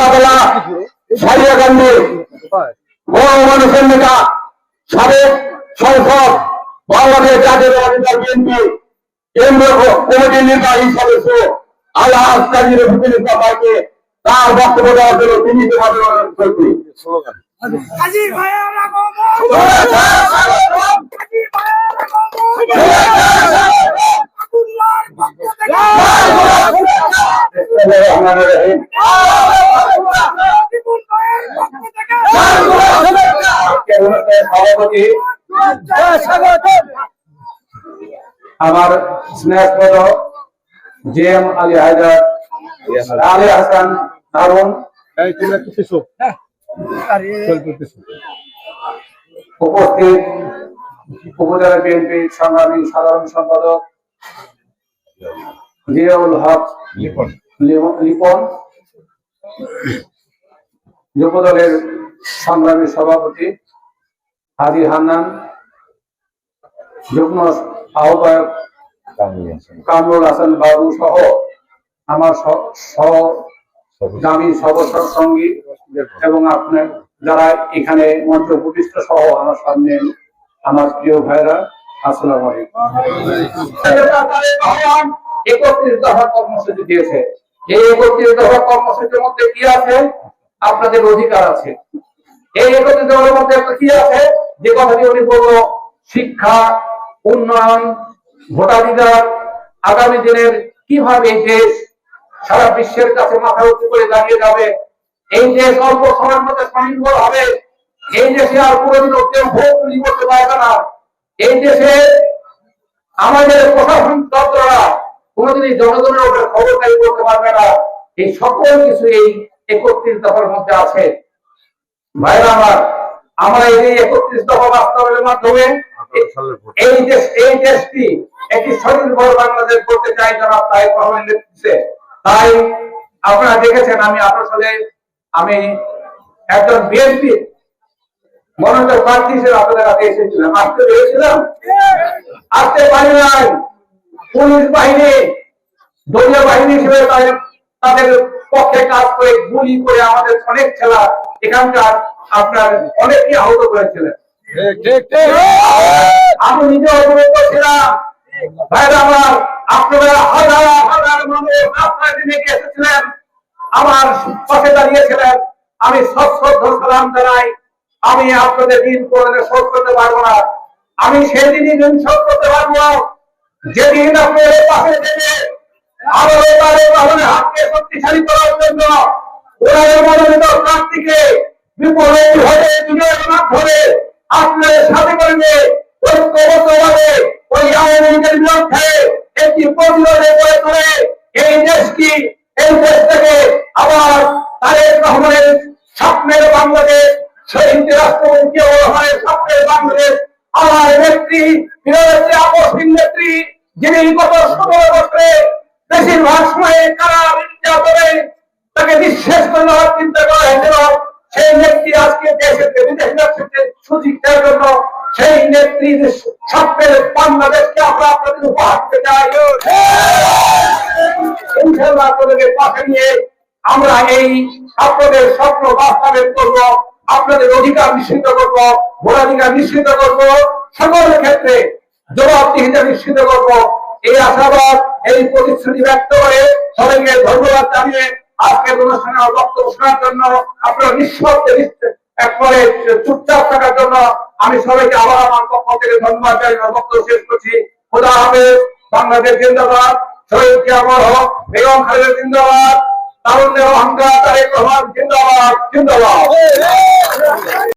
শেখাতলা সারিয়া গান্ধী বড় মানুষের নেতা সাবেক সংসদ বাংলাদেশ জাতীয় অধিকার বিএনপি কেন্দ্রীয় কমিটির নির্বাহী সদস্য আল্লাহ কাজীর ভূমিকা সবাইকে তার বক্তব্য দেওয়ার জন্য তিনি তোমাদের অনুরোধ করছি। কাজী সভাপতি। আমার স্নেহপদ জে এম আলী হায়দার আলী হাসান হারুন। উপস্থিত উপজেলা বিএনপি সংগ্রামী সাধারণ সম্পাদক জিয়াউল হক লিপন। যুবদলের সংগ্রামী সভাপতি হাদি হান্নান, যুগ্ম আহ্বায়ক কামরুল হাসান বাবু সহ আমার সহগামী সদস্য সঙ্গী এবং আপনার যারা এখানে মঞ্চ প্রতিষ্ঠা সহ আমার সামনে আমার প্রিয় ভাইরা আসসালাম আলাইকুম। একত্রিশ দফা কর্মসূচি দিয়েছে। এই একত্রিশ দফা কর্মসূচির মধ্যে কি আছে? আপনাদের অধিকার আছে। এই একত্রিশ দফার মধ্যে কি আছে? যে কথাটি উনি বলল, শিক্ষা, উন্নয়ন, ভোটাধিকার, আগামী দিনের কীভাবে এই দেশ সারা বিশ্বের কাছে মাথা উঁচু করে দাঁড়িয়ে যাবে, এই দেশ অল্প সময়ের মধ্যে স্বনির্ভর হবে, এই দেশে আর কোনোদিন কেউ ভোট চুরি করতে পারবে না, এই দেশে আমাদের প্রশাসন তন্ত্ররা কোনোদিন এই জনগণের উপরে খবরদারি করতে পারবে না, এই সকল কিছু এই একত্রিশ দফার মধ্যে আছে। ভাইরা আমার আমরা এই একত্রিশ দফা বাস্তবায়নের মাধ্যমে এই দেশ এই দেশটি একটি স্বনির্ভর বাংলাদেশ করতে চাই জনাব তাই রহমান নেতৃত্বে। তাই আপনারা দেখেছেন আমি আসলে আমি একজন বিএনপি মনোনীত প্রার্থী হিসেবে আপনাদের কাছে এসেছিলাম। আসতে পেরেছিলাম আসতে পারি নাই। পুলিশ বাহিনী দলীয় বাহিনী হিসেবে তাদের পক্ষে কাজ করে গুলি করে আমাদের অনেক ছেলা এখানকার আপনার অনেকই আহত করেছিলেন আমি নিজে অবগত ছিলাম। ভাইরা আমার আপনারা হাজার হাজার মানুষ আপনার দিকে এসেছিলেন। আমার পাশে দাঁড়িয়েছিলেন। আমি সশ্রদ্ধ সালাম জানাই। আমি আপনাদের দিন করে শোধ করতে পারব না। আমি সেদিনই দিন শোধ করতে পারব। না যেদিন আপনাদের পাশে থেকে আরও এবারে তাহলে হাতকে শক্তিশালী করার জন্য ওরা মনোনীত প্রার্থীকে বিপরীত হয়ে বিজয়ের মাধ্যমে আপনাদের সাথে করবে ওই আওয়ামী লীগের বিরুদ্ধে একটি প্রতিরোধে এই দেশটি এই আবার স্বপ্নের বাংলাদেশ, শহীদ রাষ্ট্রপতি রহমানের স্বপ্নের বাংলাদেশ, আমার নেত্রী, বিরোধী আপসহীন নেত্রী, যিনি গত সতেরো বছরে বেশিরভাগ সময়ে কারা নির্যাতনে তাকে নিঃশেষ করে চিন্তা করা হয়েছিল সেই নেত্রী আজকে দেশের বিদেশ যাচ্ছে সুযোগ দেওয়ার জন্য, সেই নেত্রীর স্বপ্নের বাংলাদেশকে আমরা আপনাদের উপহার দিতে চাই। আপনাদেরকে পাশে নিয়ে আমরা এই আপনাদের স্বপ্ন বাস্তবায়ন করব, আপনাদের অধিকার নিশ্চিত করব, ভোটাধিকার নিশ্চিত করব, সকল ক্ষেত্রে জবাবদিহিতা নিশ্চিত করব। এই আশাবাদ, এই প্রতিশ্রুতি ব্যক্ত করে সবাইকে ধন্যবাদ জানিয়ে আজকের অনুষ্ঠানে বক্তব্য শোনার জন্য আপনারা নিঃশব্দে একবারে চুপচাপ থাকার জন্য আমি সবাইকে আবার আমার পক্ষ থেকে ধন্যবাদ জানিয়ে আমার বক্তব্য শেষ করছি। খোদা হবে বাংলাদেশ জিন্দাবাদ, শহীদ জিয়ামর হক, বেগম খালেদা জিন্দাবাদ, তারুণ্যের অহংকার, তারেক রহমান জিন্দাবাদ জিন্দাবাদ।